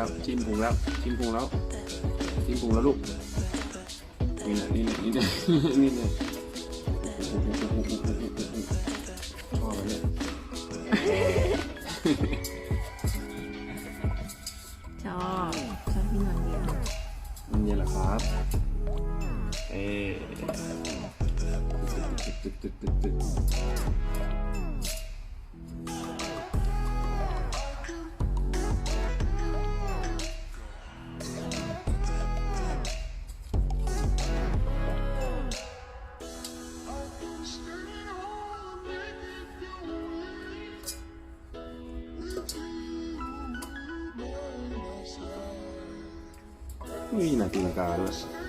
แล้วจิ้มพุงแล้วจิ้มพุงแล้วจิ้มพุงแล้วลูกนี่นะนี่นะนี่นะนี่นะชอบไหมเนี่ย นี่นะตีลังกาด้วยเอ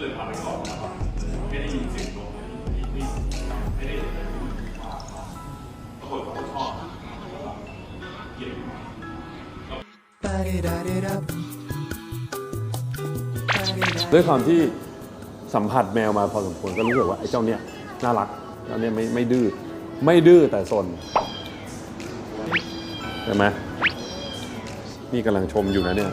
เลยพาไปก่อดนะครับไม่ได้ยินเสียงนกไม่ไม่ไม่ได้เห็นอะไรว่าปรากฏเขาก็ชอบเกลียดด้วยความที่สัมผัสแมวมาพอสมควรก็รู้สึกว่าไอ้เจ้าเนี่ยน่ารักเจ้าเนี่ยไม่ไม่ดื้อไม่ดื้อแต่ซนใช่ไหมนี่กำลังชมอยู่นะเนี่ย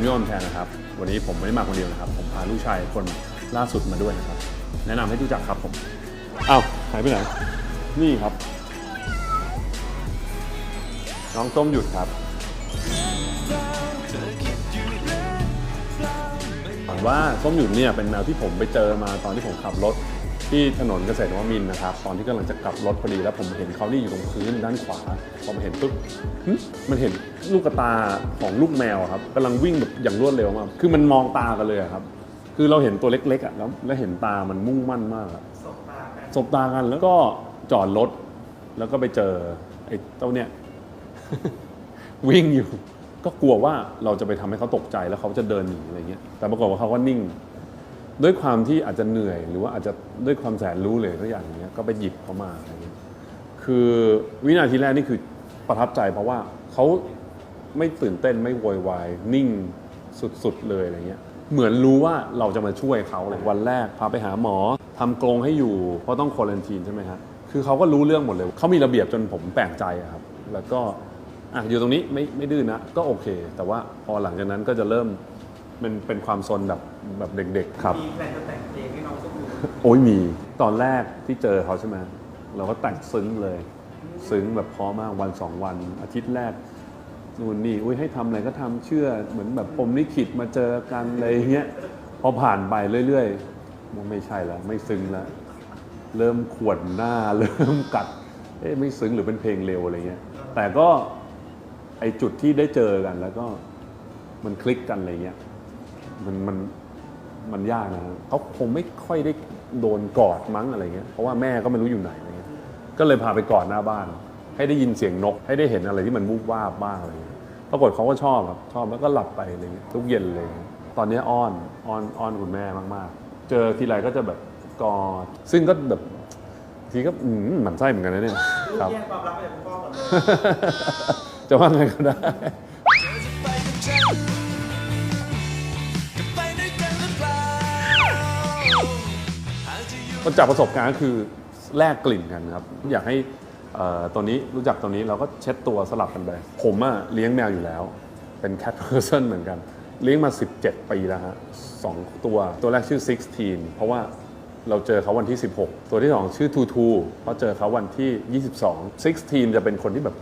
ผมโยนแทนนะครับ วันนี้ผมไม่ได้มาคนเดียวนะครับ ผมพาลูกชายคนล่าสุดมาด้วยนะครับ แนะนำให้รู้จักครับผมอ้าวหายไปไหน นี่ครับ น้องส้มหยุดครับถามว่าส้มหยุดเนี่ยเป็นแมวที่ผมไปเจอมาตอนที่ผมขับรถที่ถนนเกษตรวมินทร์นะครับ ตอนที่กำลังจะกลับรถพอดีแล้วผมเห็นเขานี่อยู่ตรงพื้นด้านขวาพอมาเห็นปุ๊บหึมันเห็น ลูกกระตาของลูกแมวอะครับกำลังวิ่งแบบอย่างรวดเร็วมากคือมันมองตากันเลยอะครับ คือเราเห็นตัวเล็กๆอะแล้วแล้วเห็นตามันมุ่งมั่นมากอะสบตากันแล้วก็จอดรถแล้วก็ไปเจอไอ้เจ้าเนี่ย วิ่งอยู่ ก็กลัวว่าเราจะไปทำให้เขาตกใจแล้วเขาจะเดินหนีอะไรเงี้ยแต่ปรากฏว่าเขาก็นิ่ง ด้วยความที่อาจจะเหนื่อยหรือว่าอาจจะด้วยความแสนรู้เลยทุกอย่างอย่างเงี้ยก็ไปหยิบเขามาอะไรเงี้ยคือวินาทีแรกนี่คือประทับใจเพราะว่าเขา ไม่ตื่นเต้นไม่โวยวายนิ่งสุดๆเลยอะไรเงี้ยเหมือนรู้ว่าเราจะมาช่วยเขาเลยวันแรกพาไปหาหมอทำกรงให้อยู่ เพราะต้องควอลันทีนใช่ไหมฮะคือเขาก็รู้เรื่องหมดเลย เขามีระเบียบจนผมแปลกใจอะครับ แล้วก็อะอยู่ตรงนี้ไม่ไม่ดื้อนะ ก็โอเค แต่ว่าพอหลังจากนั้นก็จะเริ่มมันเป็นความซนแบบแบบเด็กๆครับมีแพลนจะแต่งเพลงให้น้องส้มอยู่โอ้ยมีตอนแรกที่เจอเขาใช่ไหมเราก็แต่งซึ้งเลย ซึ้งแบบพอมากวันสองวัน อาทิตย์แรก นู่นนี่อุ้ยให้ทำอะไรก็ทำเชื่อเหมือนแบบผมลิขิตมาเจอกันอะไรเงี้ยพอผ่านไปเรื่อยๆมันไม่ใช่ล้วไม่ซึ้งล้วเริ่มขวนหน้า เริ่มกัดเอ๊ะไม่ซึ้งหรือเป็นเพลงเร็วอะไรเงี้ย แต่ก็ไอจุดที่ได้เจอกัน แล้วก็มันคลิกกันอะไรเงี้ยมันมันมันยากนะเขาคงไม่ค่อยได้โดนกอดมั้งอะไรเงี้ยเพราะว่าแม่ก็ไม่รู้อยู่ไหนอะไรเงี้ยก็เลยพาไปกอดหน้าบ้าน ให้ได้ยินเสียงนก ให้ได้เห็นอะไรที่มันวูบวาบบ้างอะไรเงี้ยปรากฏเขาก็ชอบครับชอบแล้วก็หลับไปอะไรเงี้ยทุกเย็นเลย ตอนนี้อ้อนอ้อนอ้อนคุณแม่มากๆ เจอทีไรก็จะแบบกอดซึ่งก็แบบทีก็อืมหมันไส้เหมือนกันนะเนี่ยลูกครับแยกความรักไปจากคุณพ่อก่อนเลยจะว่าไงก็ได้ไปกับฉันจะไปด้วยกันหรือเปล่าหากจะอยู่ก็จากประสบการณ์ก็คือแลกกลิ่นกันครับ อยากให้เอ่อ ตัวนี้รู้จักตัวนี้เราก็เช็ดตัวสลับกันไปผมอะเลี้ยงแมวอยู่แล้ว เป็นแคทเพอร์เซนเหมือนกัน เลี้ยงมา 17 ปีแล้วฮะสองตัวตัวแรกชื่อ 16 เพราะว่าเราเจอเขาวันที่ 16 ตัวที่ 2 ชื่อ 22เพราะเจอเขาวันที่ 22 16 จะเป็นคนที่แบบ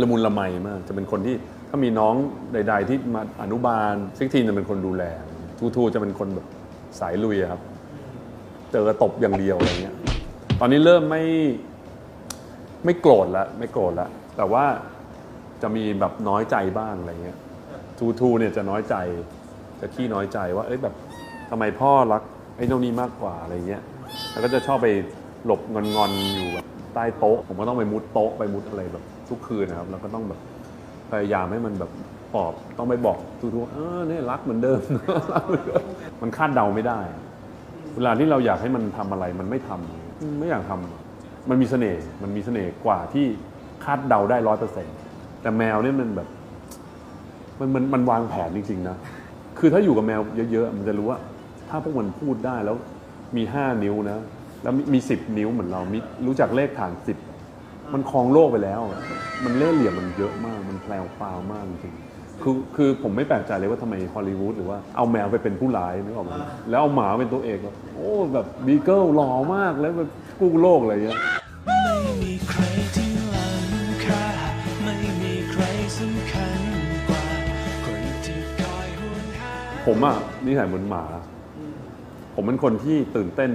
ละมุนละไมมาก จะเป็นคนที่ถ้ามีน้องใด ๆ ที่มาอนุบาลซิกทีนจะเป็นคนดูแลทูทูจะเป็นคนแบบสายลุยครับ เจอตบอย่างเดียวอะไรเงี้ยตอนนี้เริ่มไม่ ไม่โกรธละไม่โกรธละแต่ว่าจะมีแบบน้อยใจบ้างอะไรเงี้ยทูทูเนี่ยจะน้อยใจ จะขี้น้อยใจว่า เอ้ยแบบทำไมพ่อรักไอ้เจ้านี้มากกว่าอะไรเงี้ยแล้วก็จะชอบไปหลบงอนๆอนอยู่แบบใต้โต๊ะ ผมก็ต้องไปมุดโต๊ะไปมุดอะไรแบบทุกคืนนะครับ แล้วก็ต้องแบบพยายามให้มันแบบปอบต้องไปบอกทูทูเออเนี่ยรักเหมือนเดิมรักเหมือนเดิมมันคาดเดาไม่ได้ เวลาที่เราอยากให้มันทำอะไรมันไม่ทำไม่อยากทำ มันมีเสน่ห์มันมีเสน่ห์กว่าที่คาดเดาได้ร้อยเปอร์เซ็นต์แต่แมวเนี่ยมันแบบ มันมันมันวางแผนจริงๆนะคือถ้าอยู่กับแมวเยอะๆมันจะรู้ว่า ถ้าพวกมันพูดได้แล้วมีห้านิ้วนะ แล้วมีสิบนิ้วเหมือนเรามีรู้จักเลขฐานสิบมันครองโลกไปแล้ว มันเล่ห์เหลี่ยมมันเยอะมาก มันแพลวพราวมากจริง คือคือผมไม่แปลกใจเลยว่าทำไมฮอลลีวูดหรือว่าเอาแมวไปเป็นผู้ร้ายนึกออกไหมแล้วเอาหมาเป็นตัวเอกแบบโอ้แบบบีเกิลหล่อมากแล้วแบบกู้โลกอะไรเงี้ย ไม่มีใครที่ล้ำค่า ไม่มีใครสำคัญกว่า คนที่คอยห่วงหา ผมอะนิสัยเหมือนหมา ผมเป็นคนที่ตื่นเต้น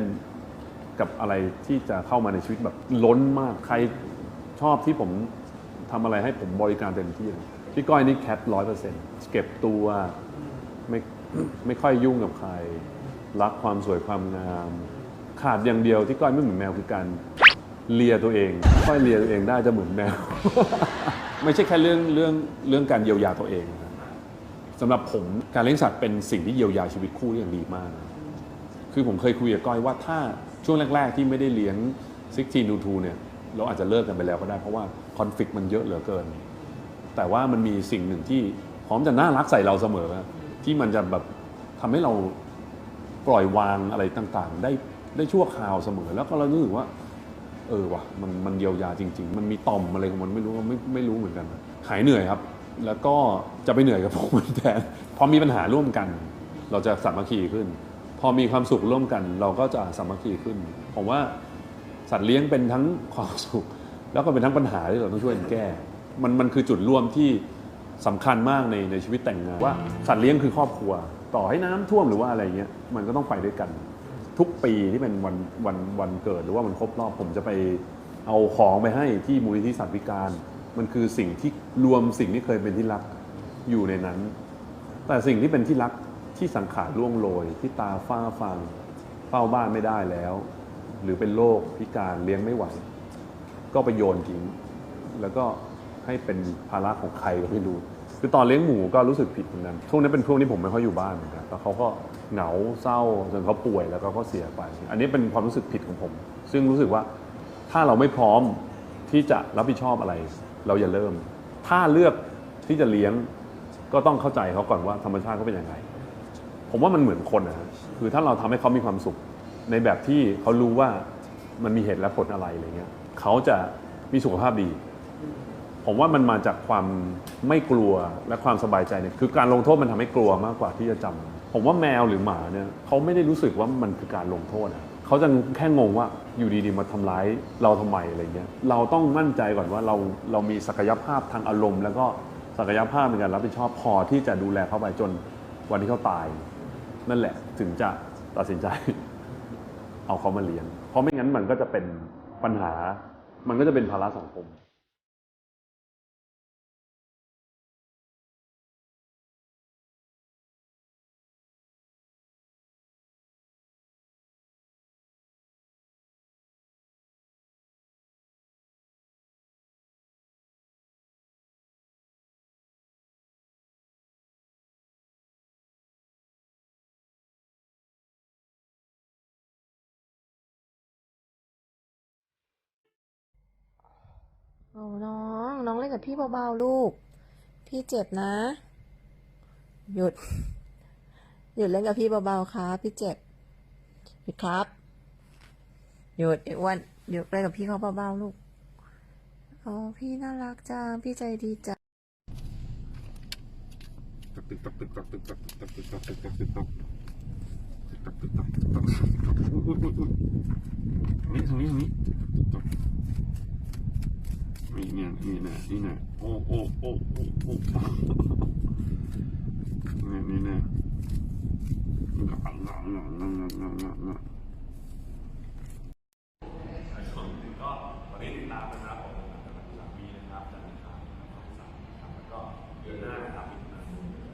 กับอะไรที่จะเข้ามาในชีวิตแบบล้นมากใครชอบที่ผมทำอะไรให้ผมบริการเต็มที่เลย พี่ก้อยนี่แคทร้อยเปอร์เซ็นต์เก็บตัวไม่ไม่ค่อยยุ่งกับใคร รักความสวยความงาม ขาดอย่างเดียวที่ก้อยไม่เหมือนแมวคือการเลียตัวเองก้อยเลียตัวเองได้จะเหมือนแมว ไม่ใช่แค่เรื่องเรื่องเรื่องการเยียวยาตัวเองนะสำหรับผมการเลี้ยงสัตว์เป็นสิ่งที่เยียวยาชีวิตคู่อย่างดีมากนะคือผมเคยคุยกับก้อยว่าถ้าช่วงแรก ๆ ที่ไม่ได้เลี้ยงซิกทีนูทูเนี่ยเราอาจจะเลิกกันไปแล้วก็ได้เพราะว่าคอนฟ lict มันเยอะเหลือเกิน แต่ว่ามันมีสิ่งหนึ่งที่พร้อมจะน่ารักใส่เราเสมอ ที่มันจะแบบทำให้เราปล่อยวางอะไรต่างๆ ได้ได้ชั่วคราวเสมอ แล้วก็เรารู้สึกว่า เออว่ะมันมันเยียวยาจริง ๆ มันมีต่อมอะไรของมันไม่รู้ไม่ไม่รู้เหมือนกัน หายเหนื่อยครับ แล้วก็จะไปเหนื่อยกับพวกมันแทนพอมีปัญหาร่วมกัน เราจะสามัคคีขึ้น พอมีความสุขร่วมกัน เราก็จะสามัคคีขึ้นผมว่าสัตว์เลี้ยงเป็นทั้งความสุข แล้วก็เป็นทั้งปัญหาที่เราต้องช่วยกันแก้ มันมันคือจุดร่วมที่สำคัญมากในในชีวิตแต่งงานว่าสัตว์เลี้ยงคือครอบครัว ต่อให้น้ำท่วมหรือว่าอะไรเงี้ยมันก็ต้องไปด้วยกัน ทุกปีที่เป็นวันวันวันเกิดหรือว่ามันครบรอบผมจะไปเอาของไปให้ที่มูลนิธิสัตว์พิการ มันคือสิ่งที่รวมสิ่งที่เคยเป็นที่รักอยู่ในนั้น แต่สิ่งที่เป็นที่รักที่สังขารล่วงโรยที่ตาฝ้าฟางเฝ้าบ้านไม่ได้แล้ว หรือเป็นโรคพิการเลี้ยงไม่ไหว ก็ไปโยนทิ้งแล้วก็ ให้เป็นภาระของใครก็ไม่รู้คือตอนเลี้ยงหมูก็รู้สึกผิดเหมือนกันช่วงนั้นเป็นช่วงที่ผมไม่ค่อยอยู่บ้านเหมือนกันแล้วเขาก็เหงาเศร้าจนเขาป่วยแล้วก็เขาเสียไป อันนี้เป็นความรู้สึกผิดของผม ซึ่งรู้สึกว่าถ้าเราไม่พร้อมที่จะรับผิดชอบอะไร เราอย่าเริ่ม ถ้าเลือกที่จะเลี้ยงก็ต้องเข้าใจเขาก่อนว่าธรรมชาติเขาเป็นยังไง ผมว่ามันเหมือนคนนะคือถ้าเราทำให้เขามีความสุข ในแบบที่เขารู้ว่ามันมีเหตุและผลอะไรอะไรเงี้ยเขาจะมีสุขภาพดี ผมว่ามันมาจากความไม่กลัวและความสบายใจเนี่ยคือการลงโทษมันทำให้กลัวมากกว่าที่จะจำผมว่าแมวหรือหมาเนี่ยเขาไม่ได้รู้สึกว่ามันคือการลงโทษนะเขาจะแค่งงว่าอยู่ดีๆมาทำร้ายเราทำไมอะไรเงี้ยเราต้องมั่นใจก่อนว่าเราเรามีศักยภาพทางอารมณ์ แล้วก็ศักยภาพในการรับผิดชอบพอที่จะดูแลเขาไปจนวันที่เขาตาย นั่นแหละถึงจะตัดสินใจ เอาเขามาเลี้ยง เพราะไม่งั้นมันก็จะเป็นปัญหา มันก็จะเป็นภาระสังคม โอ้น้อง น้องเล่นกับพี่เบาๆลูก พี่เจ็บนะ หยุด หยุดเล่นกับพี่เบาๆครับพี่เจ็บ หยุดครับ หยุดไอ้อ้วันหยุดเล่นกับพี่เขาเบาๆลูกโอ้พี่น่ารักจัง พี่ใจดีจังตักตึกตักตึกตักตึกตักตึกตักตึกตักตึกตักตึกตักตักตึกตักตึกตักอุ๊ยอุ๊ยอุ๊ยนี่ทางนี้ทางนี้ตักนี่เนี่ยนี่เนี่ยนี่เนี่ยโอ้โอ้โอ้โอ้โอ้นี่ นี่เนี่ยนี่นะนี่นะโอ้โอ้โอ้โอ้โอ้นี่นี่นะส่วนหนึ่งก็วันนี้ติดตามนะครับผมจากวีนะครับจากนานงสารแล้วก็เดือนหน้าครับอีกหนะ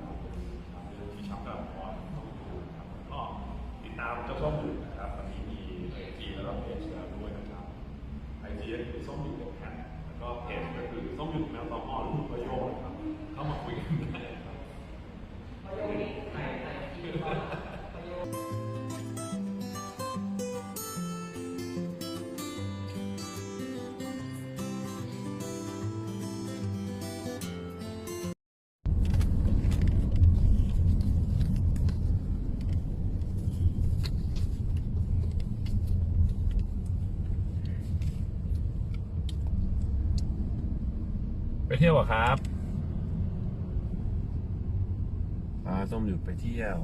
ครับเรื่องที่ชับกัพอต้องดูนะก็ติดตามเจ้ส้มอยู่นะครับวันนี้มีไอจีแล้วก็เพจด้วยนะครับไอจีส้มอยู่กับ ก็เพจก็คือส้มอยู่กับแมวสองอ่อนลูกประโยชน์นครับเข้ามาคุยกัน ไปเที่ยวเหรอครับอาส้มหยุดไปเที่ยว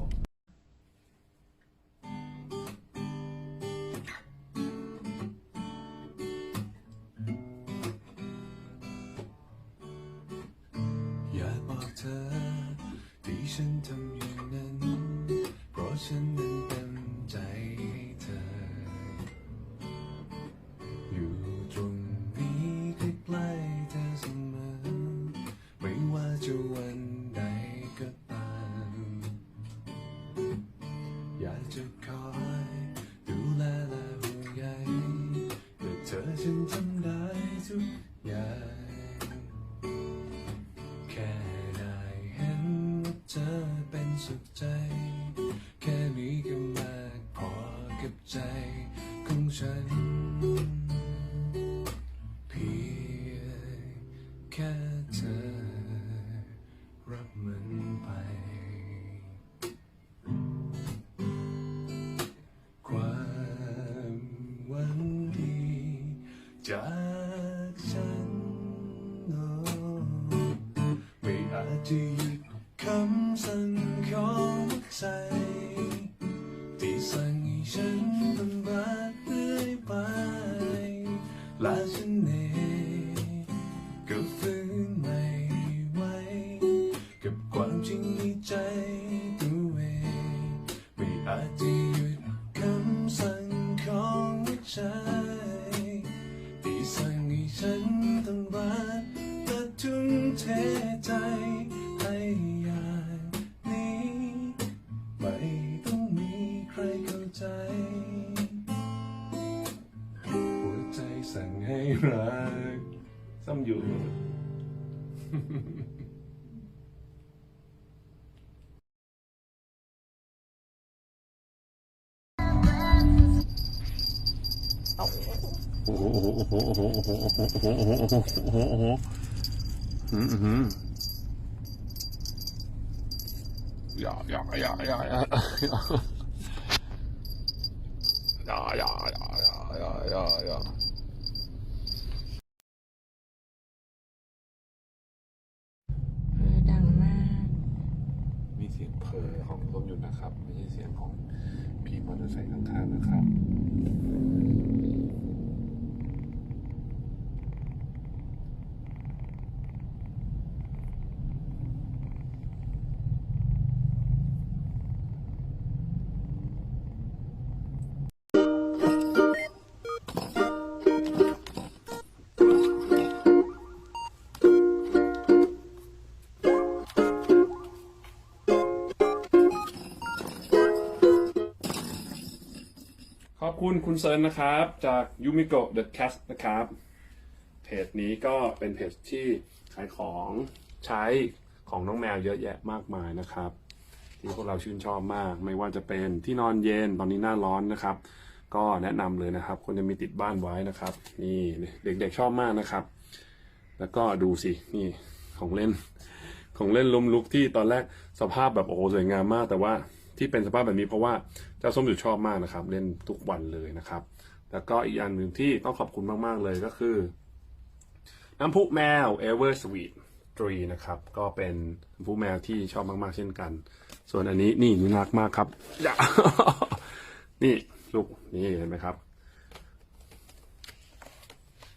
แค่เธอรับมันไป ความหวังดีจากฉันโอ้ไม่อาจจะหยุดคำสั่งของใจที่สั่งให้ฉันต้องรักเรื่อยไปและฉันเอง 30。嗯。呀呀呀呀呀。呀呀呀呀呀呀。 เสียของส้มหยุดนะครับ ไม่ใช่เสียงของพี่มอเตอร์ไซค์ข้างๆนะครับ คุณคุณเซิร์นนะครับ จาก Yumiko The Cat นะครับ เพจนี้ก็เป็นเพจที่ขายของใช้ของน้องแมวเยอะแยะมากมายนะครับ ที่พวกเราชื่นชอบมาก ไม่ว่าจะเป็นที่นอนเย็นตอนนี้หน้าร้อนนะครับ ก็แนะนำเลยนะครับควรจะมีติดบ้านไว้นะครับ นี่เด็กๆชอบมากนะครับ แล้วก็ดูสินี่ของเล่น ของเล่นล้มลุกที่ตอนแรกสภาพแบบโอ้โหสวยงามมากแต่ว่า ที่เป็นสภาพแบบนี้เพราะว่าเจ้าส้มหยุดชอบมากนะครับ เล่นทุกวันเลยนะครับ แล้วก็อีกอันหนึ่งที่ต้องขอบคุณมาก ๆ เลยก็คือ น้ำพุแมว Ever Sweet 3นะครับ ก็เป็นน้ำพุแมวที่ชอบมาก ๆ เช่นกัน ส่วนอันนี้นี่น่ารักมากครับอย่านี่ลูกนี่เห็นไหมครับ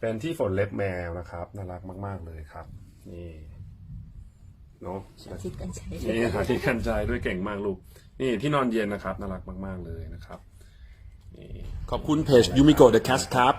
เป็นที่ฝนเล็บแมวนะครับ น่ารักมาก ๆ เลยครับ นี่ เนาะสาธิตกันใช้นี่หาที่กันใจด้วยเก่งมากลูก นี่ที่นอนเย็นนะครับ น่ารักมาก ๆ เลยนะครับนี่ขอบคุณเพจยูมิโกะเดอะแคสครับ